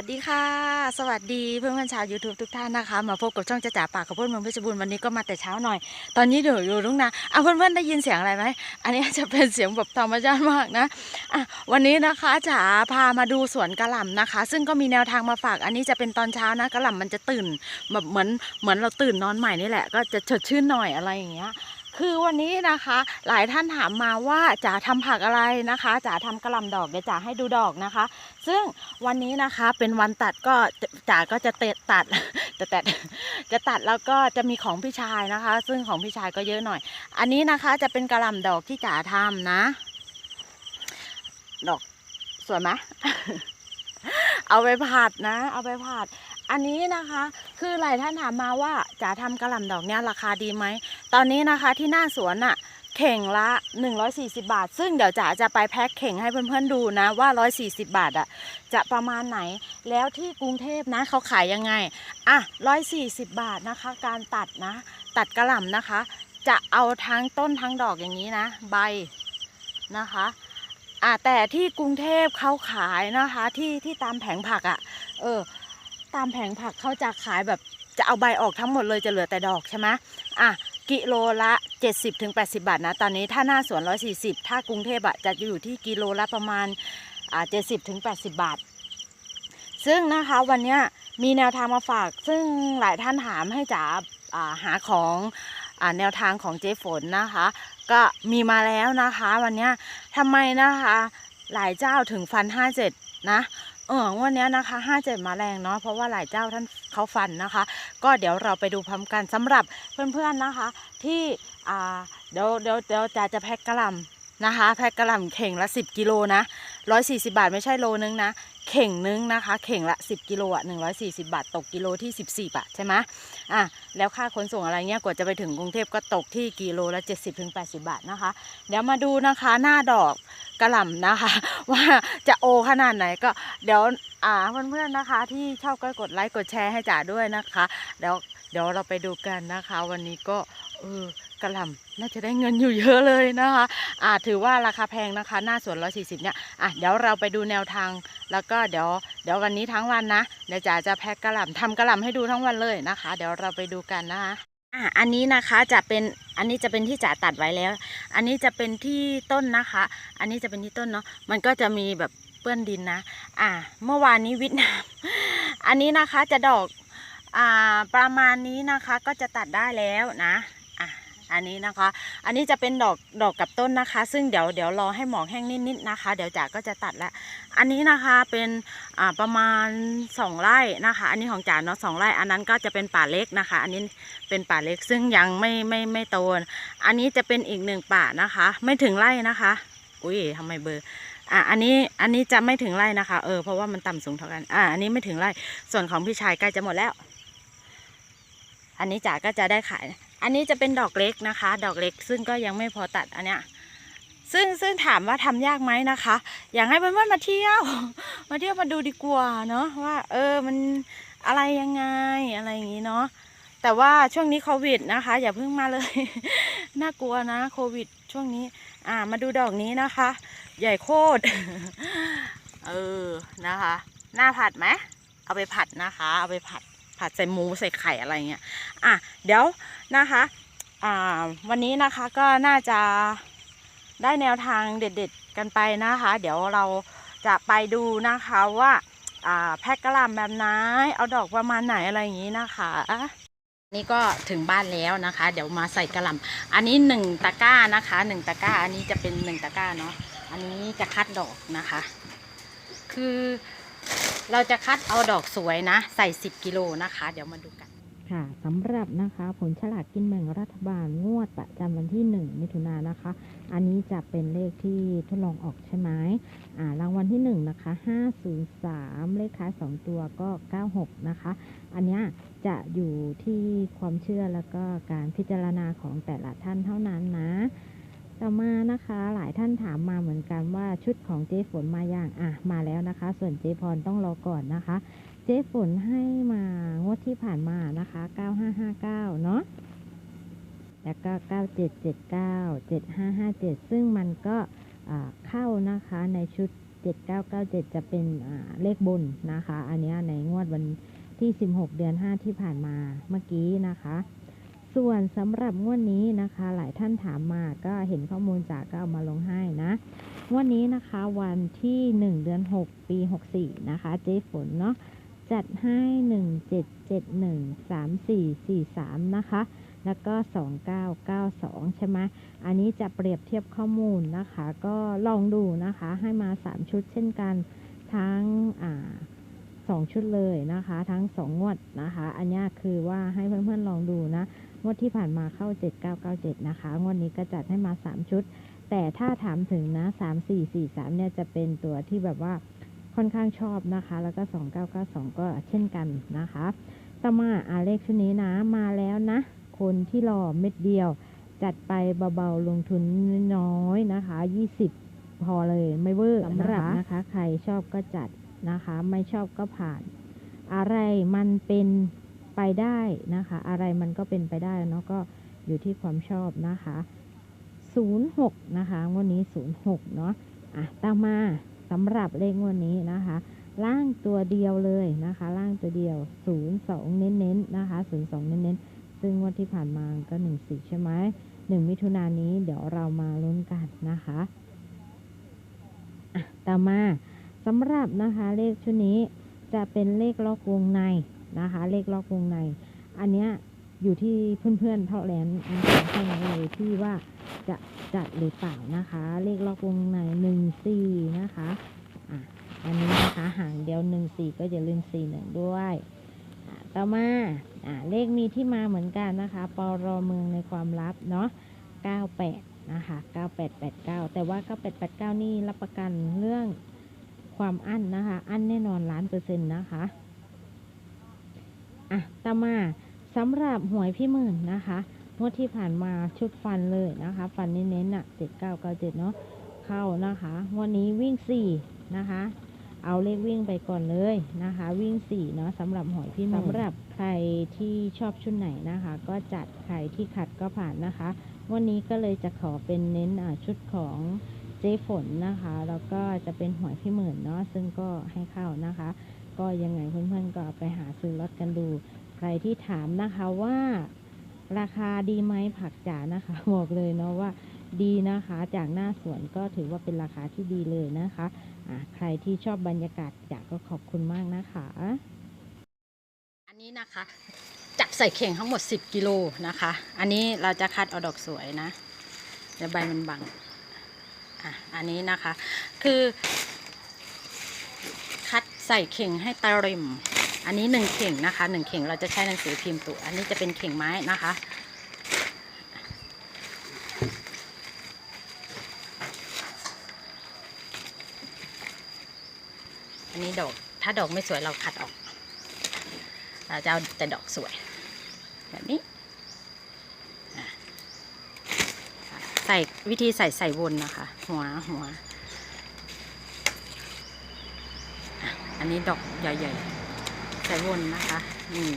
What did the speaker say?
สวัสดีค่ะ สวัสดีเพื่อนๆชาว YouTube ทุกท่านนะคะ มาพบกับช่องจะจ๋าปากกับเพื่อนเมืองเพชรบูรณ์วันนี้ก็มาแต่เช้าหน่อย ตอนนี้เดี๋ยวอยู่รุ่งนาอะเพื่อนๆได้ยินเสียงอะไรไหมอันนี้จะเป็นเสียงแบบธรรมชาติมากนะอะวันนี้นะคะจ๋าพามาดูสวนกระหล่ำนะคะ ซึ่งก็มีแนวทางมาฝาก อันนี้จะเป็นตอนเช้านะกระหล่ำมันจะตื่นแบบเหมือนเหมือนเราตื่นนอนใหม่นี่แหละ ก็จะสดชื่นหน่อยอะไรอย่างเงี้ย คือวันนี้นะคะ หลายท่านถามมาว่าจ๋าทำผักอะไรนะคะจ๋าทำกระลำดอกเดี๋ยวจ๋าให้ดูดอกนะคะ ซึ่งวันนี้นะคะเป็นวันตัดก็จ๋าก็จะเตะตัดจะตัดจะตัดแล้วก็จะมีของพี่ชายนะคะ ซึ่งของพี่ชายก็เยอะหน่อย อันนี้นะคะจะเป็นกระลำดอกที่จ๋าทำนะ ดอกสวยไหมเอาไปผัดนะ เอาไปผัด อันนี้นะคะคือหลายท่านถามมาว่าจ๋าทำกระหล่ำดอกเนี้ยราคาดีไหม ตอนนี้นะคะที่หน้าสวนอะเข่งละ 140 บาท ซึ่งเดี๋ยวจ๋าจะไปแพ็คเข่งให้เพื่อนๆดูนะว่า 140 บาทอะจะประมาณไหนแล้วที่กรุงเทพนะเขาขายยังไงอะ140 บาทนะคะ การตัดนะ ตัดกระหล่ำนะคะ จะเอาทั้งต้นทั้งดอกอย่างนี้นะ ใบนะคะอะแต่ที่กรุงเทพเขาขายนะคะที่ที่ตามแผงผักอะเออ ตามแผงผักเขาจะขายแบบจะเอาใบออกทั้งหมดเลยจะเหลือแต่ดอกใช่ไหมอะกิโลละ 70ถึง80บาทนะ ตอนนี้ถ้าหน้าสวน 140 ถ้ากรุงเทพอะจะอยู่ที่กิโลละประมาณอ่า70ถึง80บาท ซึ่งนะคะวันนี้มีแนวทางมาฝาก ซึ่งหลายท่านถามให้จ๋าอ่าหาของอ่าแนวทางของเจ๊ฝนนะคะ ก็มีมาแล้วนะคะ วันนี้ทำไมนะคะหลายเจ้าถึงฟัน57นะ เออวันนี้นะคะห้าเจ็ดมาแรงเนาะเพราะว่าหลายเจ้าท่านเขาฟันนะคะ ก็เดี๋ยวเราไปดูพร้อมกันสำหรับเพื่อนๆนะคะ ที่อ่าเดี๋ยวเดี๋ยวเดี๋ยวจะจะแพ็คกระลำนะคะ แพ็คกระลำเข่งละ 10 กิโลนะ 140บาทไม่ใช่โลนึงนะ เข่งนึงนะคะ เข่งละ10กิโลอะ140บาท ตกกิโลที่14บสี่บาทใช่ไหมอะแล้วค่าขนส่งอะไรเงี้ยกว่าจะไปถึงกรุงเทพก็ตกที่กิโลละ70-80บถึงแปดสิบาทนะคะ เดี๋ยวมาดูนะคะหน้าดอกกระหล่ำนะคะ ว่าจะโอขนาดไหนก็เดี๋ยวอ่าเพื่อนๆนะคะ ที่ชอบก็กดไลค์กดแชร์ให้จ๋าด้วยนะคะเดี๋ยวเดี๋ยวเราไปดูกันนะคะ วันนี้ก็เออ กระหล่ำน่าจะได้เงินอยู่เยอะเลยนะคะอ่าถือว่าราคาแพงนะคะ หน้าสวน140เนี่ยอะเดี๋ยวเราไปดูแนวทาง แล้วก็เดี๋ยวเดี๋ยววันนี้ทั้งวันนะเดี๋ยวจ๋าจะแพ็คกระหล่ำทำกระหล่ำให้ดูทั้งวันเลยนะคะ เดี๋ยวเราไปดูกันนะคะอะอันนี้นะคะจะเป็นอันนี้จะเป็นที่จ๋าตัดไว้แล้ว อันนี้จะเป็นที่ต้นนะคะ อันนี้จะเป็นที่ต้นเนาะมันก็จะมีแบบเปื้อนดินนะ อ่า เมื่อวานนี้วิทย์น้ำอันนี้นะคะจะดอก อ่า ประมาณนี้นะคะก็จะตัดได้แล้วนะ อันนี้นะคะ อันนี้จะเป็นดอกดอกกับต้นนะคะ ซึ่งเดี๋ยวเดี๋ยวรอให้หมอกแห้งนิดๆนะคะ เดี๋ยวจ๋าก็จะตัดแล้วอันนี้นะคะเป็นอ่าประมาณสองไร่นะคะ อันนี้ของจ๋าเนาะสองไร่ อันนั้นก็จะเป็นป่าเล็กนะคะ อันนี้เป็นป่าเล็กซึ่งยังไม่ไม่ไม่โตอันนี้จะเป็นอีกหนึ่งป่านะคะ ไม่ถึงไร่นะคะ อุ้ยทำไมเบอร์อะอันนี้อันนี้จะไม่ถึงไร่นะคะ เออเพราะว่ามันต่ำสูงเท่ากันอะอันนี้ไม่ถึงไร่ส่วนของพี่ชายใกล้จะหมดแล้ว อันนี้จ๋าก็จะได้ขาย อันนี้จะเป็นดอกเล็กนะคะ ดอกเล็กซึ่งก็ยังไม่พอตัดอันเนี้ยซึ่งซึ่งถามว่าทำยากไหมนะคะ อยากให้เพื่อนๆมาเที่ยว มาเที่ยวมาดูดีกว่าเนาะว่า เออมันอะไรยังไงอะไรอย่างนี้เนาะแต่ว่าช่วงนี้โควิดนะคะ อย่าเพิ่งมาเลย น่ากลัวนะโควิด ช่วงนี้ อ่ามาดูดอกนี้นะคะ ใหญ่โคตรเออนะคะ หน้าผัดไหมเอาไปผัดนะคะ เอาไปผัด ผัดใส่หมูใส่ไข่อะไรเงี้ยอะเดี๋ยวนะคะอ่าวันนี้นะคะก็น่าจะได้แนวทางเด็ดๆกันไปนะคะ เดี๋ยวเราจะไปดูนะคะว่าอ่าแพ็กกะหล่ำแบบไหนเอาดอกประมาณไหนอะไรอย่างนี้นะคะนี่ก็ถึงบ้านแล้วนะคะ เดี๋ยวมาใส่กระหล่ำอันนี้หนึ่งตะกร้านะคะหนึ่งตะกร้า อันนี้จะเป็นหนึ่งตะกร้าเนาะอันนี้จะคัดดอกนะคะ คือ เราจะคัดเอาดอกสวยนะ ใส่สิบกิโลนะคะ เดี๋ยวมาดูกัน ค่ะสำหรับนะคะผลฉลากกินแบ่งรัฐบาลงวดประจำวันที่ 1 มิถุนายนนะคะ อันนี้จะเป็นเลขที่ทดลองออกใช่ไหมอ่ารางวัลที่ 1 นะคะ 503 เลขท้าย 2 ตัวก็ 96 นะคะ อันนี้จะอยู่ที่ความเชื่อแล้วก็การพิจารณาของแต่ละท่านเท่านั้นนะ ต่อมานะคะหลายท่านถามมาเหมือนกันว่าชุดของเจ๊ฝนมาอย่างอะมาแล้วนะคะ ส่วนเจ๊พรต้องรอก่อนนะคะ เจ๊ฝนให้มางวดที่ผ่านมานะคะ 9559 เนาะแล้วก็ 9779 7557 ซึ่งมันก็เข้านะคะในชุด 7997 จะเป็นเลขบนนะคะ อันนี้ในงวดวันที่ 16 เดือน 5 ที่ผ่านมาเมื่อกี้นะคะ ส่วนสำหรับงวดนี้นะคะ หลายท่านถามมาก็เห็นข้อมูลจากก็เอามาลงให้นะงวดนี้นะคะวันที่ 1 เดือน 6 ปี 64 นะคะ เจ๊ฝนเนาะจัดให้ 17713443 นะคะ แล้วก็ 2992 ใช่ไหมอันนี้จะเปรียบเทียบข้อมูลนะคะ ก็ลองดูนะคะ ให้มา 3 ชุดเช่นกันทั้งอ่าสองชุดเลยนะคะ ทั้ง 2 งวดนะคะ อันนี้คือว่าให้เพื่อนๆลองดูนะ งวดที่ผ่านมาเข้า 7997 นะคะ งวดนี้ก็จัดให้มา 3 ชุด แต่ถ้าถามถึงนะ 3 4 4 3 เนี่ยจะเป็นตัวที่แบบว่าค่อนข้างชอบนะคะ แล้วก็ 2992 ก็เช่นกันนะคะต่อมาอาเลขชุดนี้นะมาแล้วนะ คนที่รอเม็ดเดียว จัดไปเบาๆลงทุนน้อยๆนะคะ 20 พอเลยไม่เวอร์สำหรับนะคะ ใครชอบก็จัดนะคะ ไม่ชอบก็ผ่าน อะไรมันเป็น ไปได้นะคะ อะไรมันก็เป็นไปได้เนาะก็อยู่ที่ความชอบนะคะ 06 นะคะงวดนี้ 06 เนาะอะตามมาสำหรับเลขงวดนี้นะคะ ล่างตัวเดียวเลยนะคะ ล่างตัวเดียว 02 เน้นๆนนะคะ 02 เน้นๆ ซึ่งงวดที่ผ่านมาก็ 14 ใช่ไหม1มิถุนายนนี้เดี๋ยวเรามาลุ้นกันนะคะอะต่อมาสำหรับนะคะเลขชุดนี้จะเป็นเลขล็อกวงใน นะคะ เลขล็อกวงใน อันเนี้ยอยู่ที่เพื่อนๆเท่าแลนนะคะเท่านั้นเลยที่ว่าจะจัดหรือเปล่านะคะ เลขล็อกวงในหนึ่งสี่นะคะอะอันนี้นะคะห่างเดียวหนึ่งสี่ก็อย่าลืมสี่หนึ่งด้วยต่อมาอะเลขมีที่มาเหมือนกันนะคะปรเมืองในความลับเนาะ98 นะคะ 9889 แต่ว่า 9889 นี่รับประกันเรื่องความอั้นนะคะ อั้นแน่นอนล้านเปอร์เซ็นต์นะคะ อะต่อมาสำหรับหวยพี่หมื่นนะคะงวดที่ผ่านมาชุดฟันเลยนะคะ ฟันเน้นๆอะเจ็ดเก้าเก้าเจ็ดเนาะเข้านะคะวันนี้วิ่งสี่นะคะ เอาเลขวิ่งไปก่อนเลยนะคะ วิ่งสี่เนาะสำหรับหวยพี่หมื่นสำหรับใครที่ชอบชุดไหนนะคะ ก็จัดใครที่ขัดก็ผ่านนะคะ วันนี้ก็เลยจะขอเป็นเน้นชุดของเจ๊ฝนนะคะ แล้วก็จะเป็นหวยพี่หมื่นเนาะซึ่งก็ให้เข้านะคะ ก็ยังไงเพื่อนๆก็ไปหาซื้อลอตกันดู ใครที่ถามนะคะว่า ราคาดีไหมผักจ๋านะคะ บอกเลยเนาะว่าดีนะคะ จากหน้าสวนก็ถือว่าเป็นราคาที่ดีเลยนะคะอะใครที่ชอบบรรยากาศจ๋าก็ขอบคุณมากนะคะ อันนี้นะคะจับใส่เข่งทั้งหมด 10 กิโลนะคะ อันนี้เราจะคัดเอาดอกสวยนะเดี๋ยวใบมันบังอะอันนี้นะคะ คือ ใส่เข่งให้ตาริม อันนี้หนึ่งเข่งนะคะหนึ่งเข่งเราจะใช้หนังสือพิมพ์ตัว อันนี้จะเป็นเข่งไม้นะคะ อันนี้ดอกถ้าดอกไม่สวยเราคัดออก เราจะเอาแต่ดอกสวย แบบนี้ใส่วิธีใส่ใส่วนนะคะ หัวหัวอะ อันนี้ดอกใหญ่ๆใส่วนนะคะ นี่